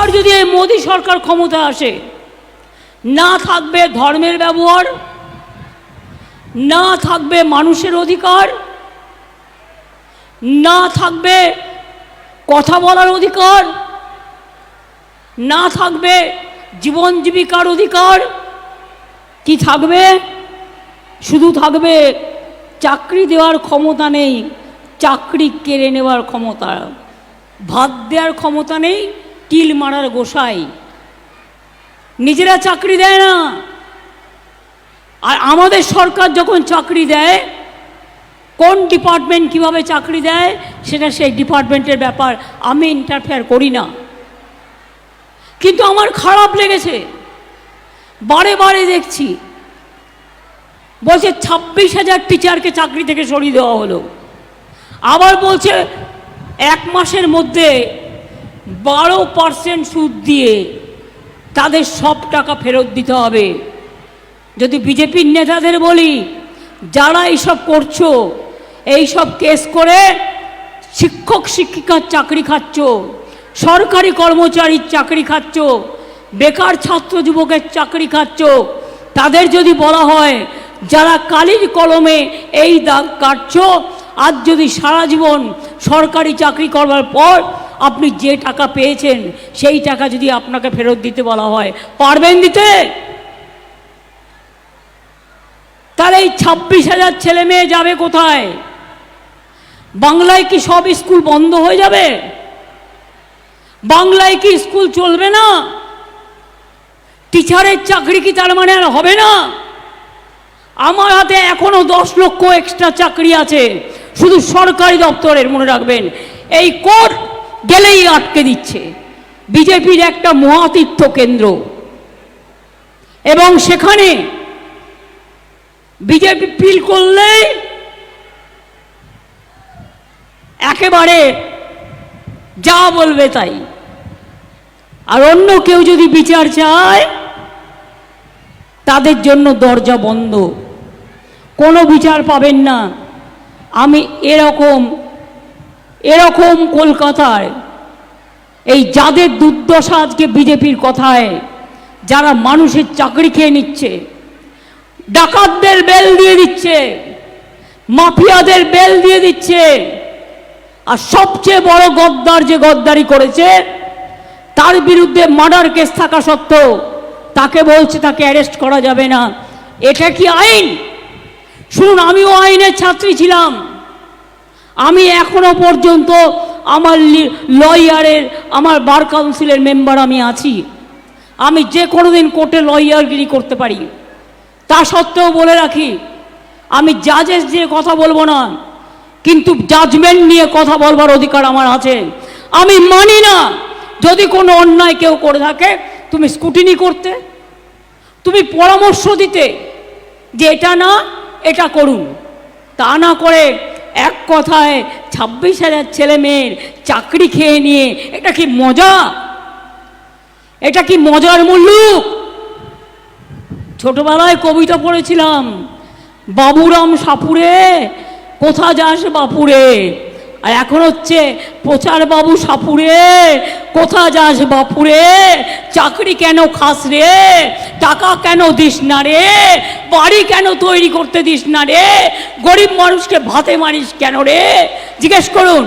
আবার যদি এই মোদী সরকার ক্ষমতা আসে, না থাকবে ধর্মের ব্যবহার, না থাকবে মানুষের অধিকার, না থাকবে কথা বলার অধিকার, না থাকবে জীবন জীবিকার অধিকার, কি থাকবে? শুধু থাকবে চাকরি দেওয়ার ক্ষমতা নেই, চাকরি কেড়ে নেওয়ার ক্ষমতা, ভাত দেওয়ার ক্ষমতা নেই টিল মারার গোসাই। নিজেরা চাকরি দেয় না। আর আমাদের সরকার যখন চাকরি দেয়, কোন ডিপার্টমেন্ট কীভাবে চাকরি দেয়, সেটা সেই ডিপার্টমেন্টের ব্যাপার আমি ইন্টারফেয়ার করি না। কিন্তু আমার খারাপ লেগেছে। বারে বারে দেখছি, বলছে ছাব্বিশ হাজার টিচারকে চাকরি থেকে সরিয়ে দেওয়া হলো। আবার বলছে এক মাসের মধ্যে বারো পার্সেন্ট সুদ দিয়ে তাদের সব টাকা ফেরত দিতে হবে। যদি বিজেপির নেতাদের বলি, যারা এইসব করছ, এইসব কেস করে শিক্ষক শিক্ষিকার চাকরি খাচ্ছ, সরকারি কর্মচারীর চাকরি খাচ্ছ, বেকার ছাত্র যুবকের চাকরি খাচ্ছ, তাদের যদি বলা হয়, যারা কালির কলমে এই দাগ কাটছ, আজ যদি সারা জীবন সরকারি চাকরি করবার পর আপনি যে টাকা পেয়েছেন, সেই টাকা যদি আপনাকে ফেরত দিতে বলা হয়, পারবেন দিতে? তাহলে এই ছাব্বিশ হাজার ছেলে মেয়ে যাবে কোথায়? বাংলায় কি সব স্কুল বন্ধ হয়ে যাবে? বাংলায় কি স্কুল চলবে না? টিচারের চাকরি কি তার মানে আর হবে না? আমার হাতে এখনও দশ লক্ষ এক্সট্রা চাকরি আছে। শুধু সরকারি দপ্তরের মনে রাখবেন। এই কোর্ট গেলেই আটকে দিচ্ছে। বিজেপির একটা মহাতীর্থ কেন্দ্র। এবং সেখানে বিজেপি পিল করলেই একেবারে যা বলবে তাই। আর অন্য কেউ যদি বিচার চায়, তাদের জন্য দরজা বন্ধ। কোনো বিচার পাবেন না। আমি এরকম এরকম কলকাতায়, এই যাদের দুর্দশা আজকে বিজেপির কথায়, যারা মানুষের চাকরি খেয়ে নিচ্ছে, ডাকাতদের বেল দিয়ে দিচ্ছে, মাফিয়াদের বেল দিয়ে দিচ্ছে, আর সবচেয়ে বড় গদ্দার যে গদ্দারি করেছে, তার বিরুদ্ধে মার্ডার কেস থাকা সত্ত্বেও তাকে বলছে তাকে অ্যারেস্ট করা যাবে না। এটা কি আইন? শুনুন, আমিও আইনের ছাত্রী ছিলাম। আমি এখনও পর্যন্ত আমার লয়ারের, আমার বার কাউন্সিলের মেম্বার আমি আছি। আমি যে কোনো দিন কোর্টে লয়ারগিরি করতে পারি। তা সত্ত্বেও বলে রাখি, আমি জাজেস দিয়ে কথা বলব না, কিন্তু জাজমেন্ট নিয়ে কথা বলবার অধিকার আমার আছে। আমি মানি না, যদি কোনো অন্যায় কেউ করে থাকে, তুমি স্কুটিনি করতে, তুমি পরামর্শ দিতে যে এটা না, এটা করুন। তা না করে এক কথায় ছাব্বিশ হাজার ছেলে মেয়ের চাকরি খেয়ে নিয়ে এটা কি মজা? এটা কি মজার মুল্লুক ছোটবেলায় কবিতা পড়েছিলাম, বাবুরাম সাপুরে, কোথা যাস বাপুরে? আর এখন হচ্ছে প্রচার বাবু সাপুরে, কোথা যাস বাপুরে, চাকরি কেন খাস রে, টাকা কেন দিস না রে, বাড়ি কেন তৈরি করতে দিস না রে, গরিব মানুষকে ভাতে মারিস কেন রে? জিজ্ঞেস করুন।